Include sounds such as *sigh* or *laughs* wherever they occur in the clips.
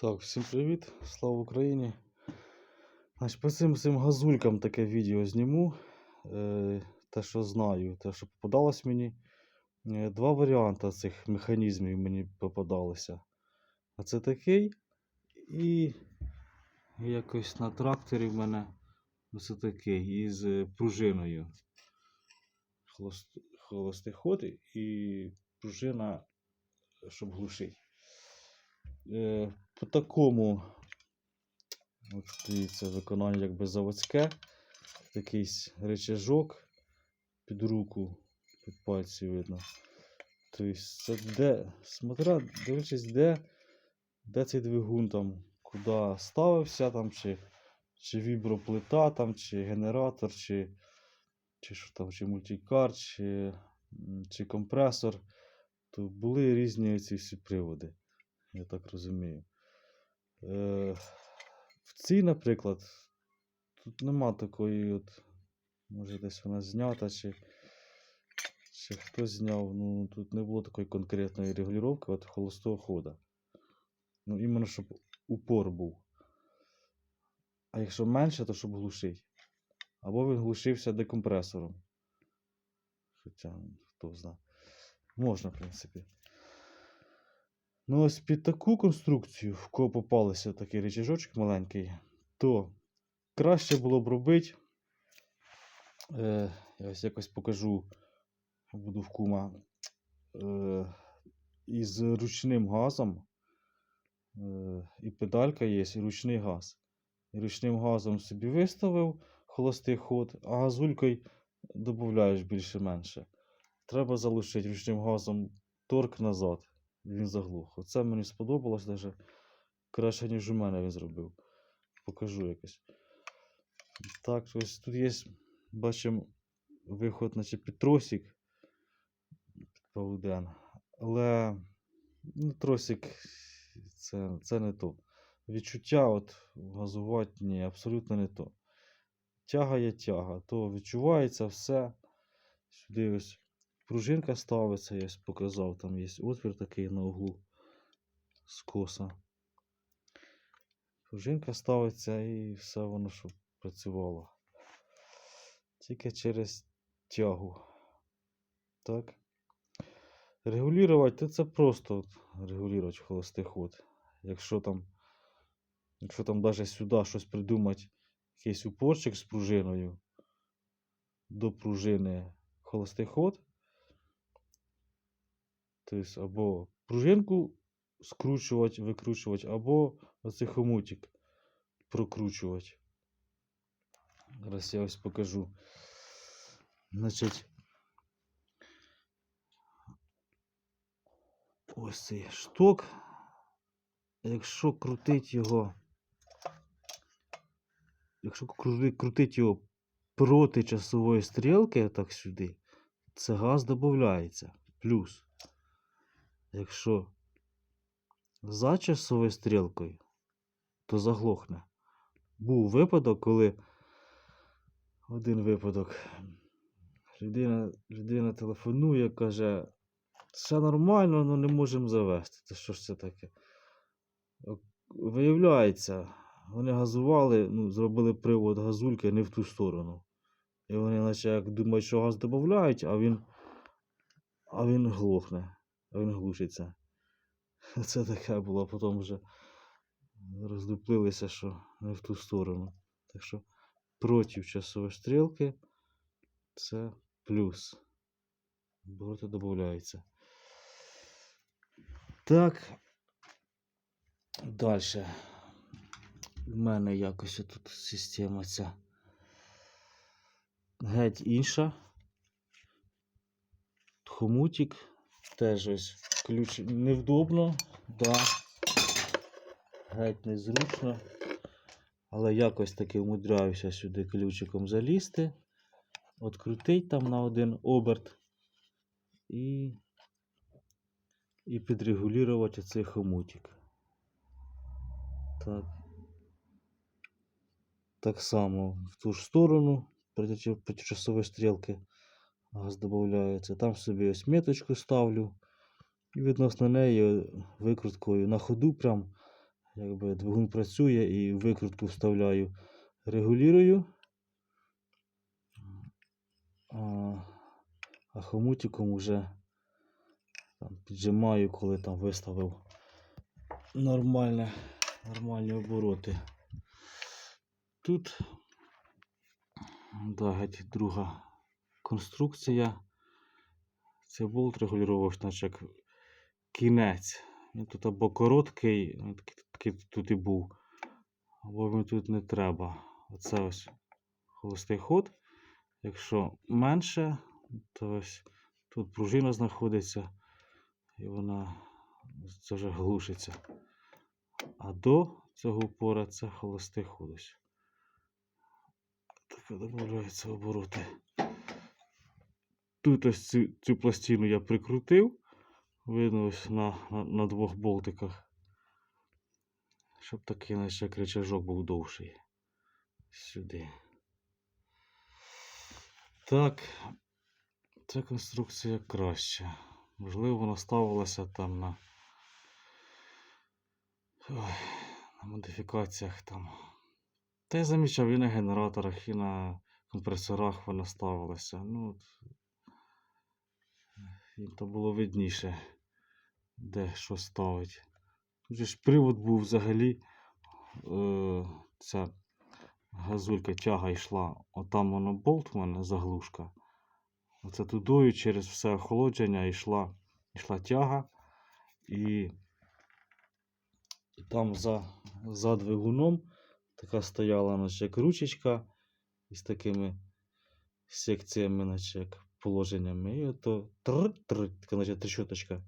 Так, всім привіт, слава Україні. Значить, по цим, цим газулькам таке відео зніму. Е, те, що знаю, те, що попадалось мені. Е, два варіанти цих механізмів мені попадалися. А це такий. І якось на тракторі в мене ось такий із е, пружиною. Холост, холостий ход і пружина, щоб глушити. Е, по такому, от дивіться, виконання якби заводське, якийсь речажок під руку, під пальці видно. Тобто, це де, смотря, дивлячись, де, де цей двигун там, куди ставився, там, чи, чи віброплита, там, чи генератор, чи, чи що там, чи мультикар, чи, чи компресор, то були різні ці всі приводи я так розумію. Е, в цій, наприклад, тут нема такої, от, може десь вона знята, чи, чи хтось зняв. Ну, тут не було такої конкретної регулювання от холостого хода. Ну, іменно, щоб упор був. А якщо менше, то щоб глушить. Або він глушився декомпресором. Хоча, хто знає. Можна, в принципі. Ну, ось під таку конструкцію, в кого попалися такий речажочок маленький, то краще було б робити. Е, я ось якось покажу, буду в кума. Е, із ручним газом. Е, і педалька є, і ручний газ. І ручним газом собі виставив холостий ход, а газулькою додаєш більше-менше. Треба залишити ручним газом торк назад він заглух. Оце мені сподобалось даже краще, ніж у мене він зробив. Покажу якось. Так, ось тут є, бачимо, виход, наче під тросик. Під. Але ну, тросик це, це не то. Відчуття от газувати абсолютно не то. Тяга є тяга, то відчувається все. Сюди ось Пружинка ставиться, я показав, там є отвір такий на углу скоса. Пружинка ставиться і все воно щоб працювало. Тільки через тягу. Так. Регулювати це просто регулювати холостий ход. Якщо там, якщо там навіть сюди щось придумати, якийсь упорчик з пружиною до пружини холостий ход. Тобто або пружинку скручувати, викручувати, або оцей хомутик прокручувати. Зараз я ось покажу. Значить, ось цей шток. Якщо крутить його, якщо крутить його проти часової стрілки, так сюди, це газ додається. Плюс. Якщо за часовою стрілкою, то заглохне. Був випадок, коли один випадок. Людина, людина телефонує, каже, все нормально, але не можемо завести. Це що ж це таке? Виявляється, вони газували, ну, зробили привод газульки не в ту сторону. І вони, наче як думають, що газ додають, а він, а він глохне він глушиться. *laughs* Це таке було, потім вже роздуплилися, що не в ту сторону. Так що проти часової стрілки це плюс. Обороти додається. Так. Далі. У мене якось тут система ця геть інша. Хомутик. Теж ось ключ невдобно, да. Геть незручно. Але якось таки вмудряюся сюди ключиком залізти. Открутить там на один оберт і, і підрегулювати цей хомутик. Так. Так само в ту ж сторону проти часової стрілки газ додається. Там собі ось меточку ставлю. І відносно неї викруткою на ходу прям якби двигун працює і викрутку вставляю, регулюю. А, а хомутиком вже там, піджимаю, коли там виставив нормальне, нормальні обороти. Тут да, друга конструкція. Це болт регулювач, наче як кінець. Він тут або короткий, такий, тут і був, або він тут не треба. Оце ось холостий ход. Якщо менше, то ось тут пружина знаходиться і вона це вже глушиться. А до цього упора це холостий ход. ось. Так додаються обороти. Тут ось цю, цю пластину я прикрутив. Видно ось на, на, на двох болтиках. Щоб такий наче як рычажок був довший. Сюди. Так, ця конструкція краща. Можливо, вона ставилася там на, ой, на модифікаціях там. Та я замічав і на генераторах, і на компресорах вона ставилася. Ну, їм то було видніше, де що ставить. Тут ж привод був взагалі. Е, ця газулька тяга йшла. Отам воно болт в мене заглушка. Оце тудою через все охолодження йшла, йшла тяга. І, і там за, за двигуном така стояла наче як ручечка із такими секціями, наче як положеннями. І ото тр-тр, така наче трещоточка.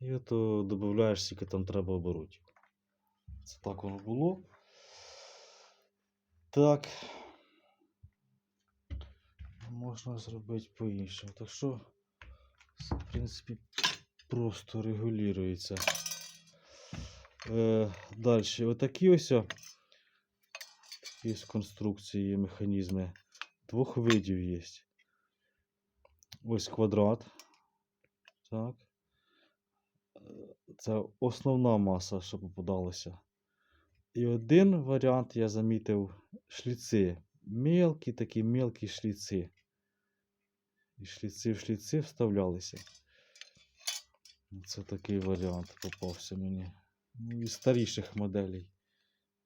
І ото додаєш, скільки там треба оборотів. Це так воно було. Так. Можна зробити по-іншому. Так що, в принципі, просто регулюється. Е, Далі, отакі ось такі ось конструкції, механізми. Двох видів є. Ось квадрат. Так. Це основна маса, що попадалася. І один варіант я замітив шліци. Мелкі такі мелкі шліци. І шліци в шліци вставлялися. Це такий варіант попався мені. Ну, із старіших моделей.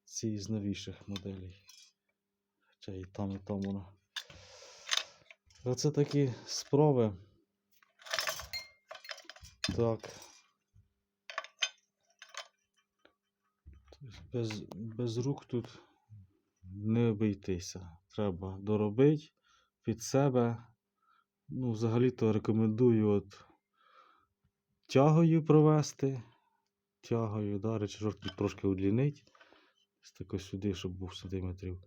Ці із новіших моделей. Хоча і там, і там воно. Оце такі справи. Так. Тобто Без, без рук тут не обійтися. Треба доробити під себе. Ну, взагалі-то рекомендую от тягою провести. Тягою, да, речажок тут трошки удлінить. Ось тако сюди, щоб був сантиметрів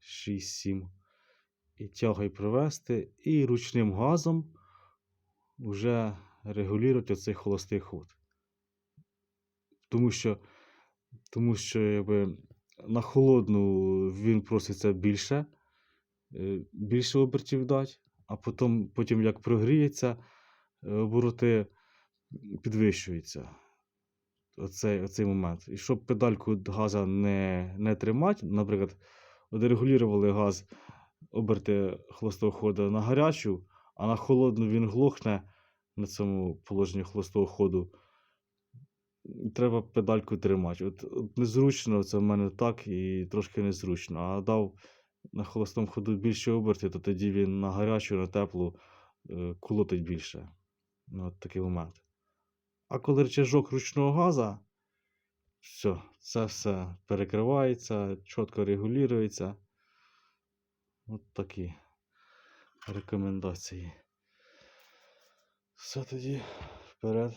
6-7. І тягою провести. І ручним газом вже регулювати оцей холостий ход. Тому що, тому що якби, на холодну він проситься більше, е, більше обертів дати, а потім, потім як прогріється, е, обороти підвищуються. Оцей, оцей момент. І щоб педальку газа не, не тримати, наприклад, регулювали газ оберти холостого ходу на гарячу, а на холодну він глохне на цьому положенні холостого ходу. Треба педальку тримати. От, от незручно, це в мене так і трошки незручно. А дав на холостому ходу більше оберти, то тоді він на гарячу, на теплу е, колотить більше. Ну, от такий момент. А коли рычажок ручного газа, все, це все перекривається, чітко регулюється. От такі рекомендації. Все тоді вперед.